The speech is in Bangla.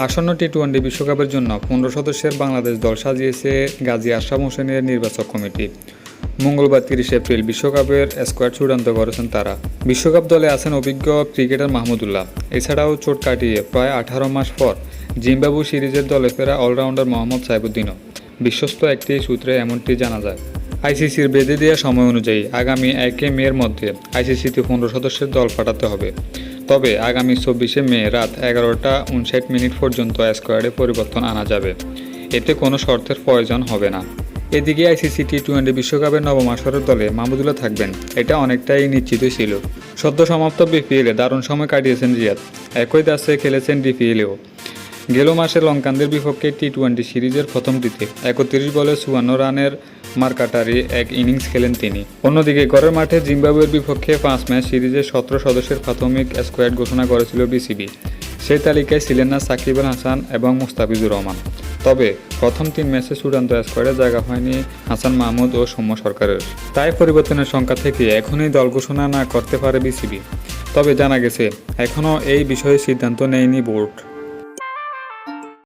আসন্ন টি টোয়েন্টি বিশ্বকাপের জন্য পনেরো সদস্যের বাংলাদেশ দল সাজিয়েছে গাজী আশরাফ হোসেনের নির্বাচক কমিটি। মঙ্গলবার তিরিশ এপ্রিল বিশ্বকাপের স্কোয়াড চূড়ান্ত করেছেন তারা। বিশ্বকাপ দলে আছেন অভিজ্ঞ ক্রিকেটার মাহমুদুল্লাহ। এছাড়াও চোট কাটিয়ে প্রায় আঠারো মাস পর জিম্বাবু সিরিজের দলে ফেরা অলরাউন্ডার মোহাম্মদ সাইবুদ্দিনও বিশ্বস্ত একটি সূত্রে এমনটি জানা যায়। আইসিসির বেঁধে দেওয়া সময় অনুযায়ী আগামী একে মের মধ্যে আইসিসিতে পনেরো সদস্যের দল পাঠাতে হবে। তবে আগামী চব্বিশে মে রাত এগারোটা উনষাট মিনিট পর্যন্ত স্কোয়াডে পরিবর্তন আনা যাবে। এতে কোনো শর্তের প্রয়োজন হবে না। এদিকে আইসিসি টি টোয়েন্টি বিশ্বকাপের নবম আসরের দলে মাহমুদুল্লাহ থাকবেন। এটা অনেকটাই নিশ্চিত ছিল। সদ্য সমাপ্ত বিপিএলে দারুণ সময় কাটিয়েছেন রিয়াদ। একই দাসে খেলেছেন ডিপিএলেও। গেল মাসে লঙ্কানদের বিপক্ষে টি টোয়েন্টি সিরিজের প্রথমটিতে একত্রিশ বলে চুয়ান্ন রানের মার্কাটারি এক ইনিংস খেলেন তিনি। অন্যদিকে ঘরের মাঠে জিম্বাবুয়ের বিপক্ষে পাঁচ ম্যাচ সিরিজে সতেরো সদস্যের প্রাথমিক স্কোয়াড ঘোষণা করেছিল বিসিবি। সেই তালিকায় ছিলেন না সাকিব আল হাসান এবং মুস্তাফিজুর রহমান। তবে প্রথম তিন ম্যাচে চূড়ান্ত স্কোয়াডে জায়গা হয়নি হাসান মাহমুদ ও সৌম্য সরকারের। তাই পরিবর্তনের সংখ্যা থেকে এখনই দল ঘোষণা না করতে পারে বিসিবি। তবে জানা গেছে, এখনও এই বিষয়ে সিদ্ধান্ত নেয়নি বোর্ড।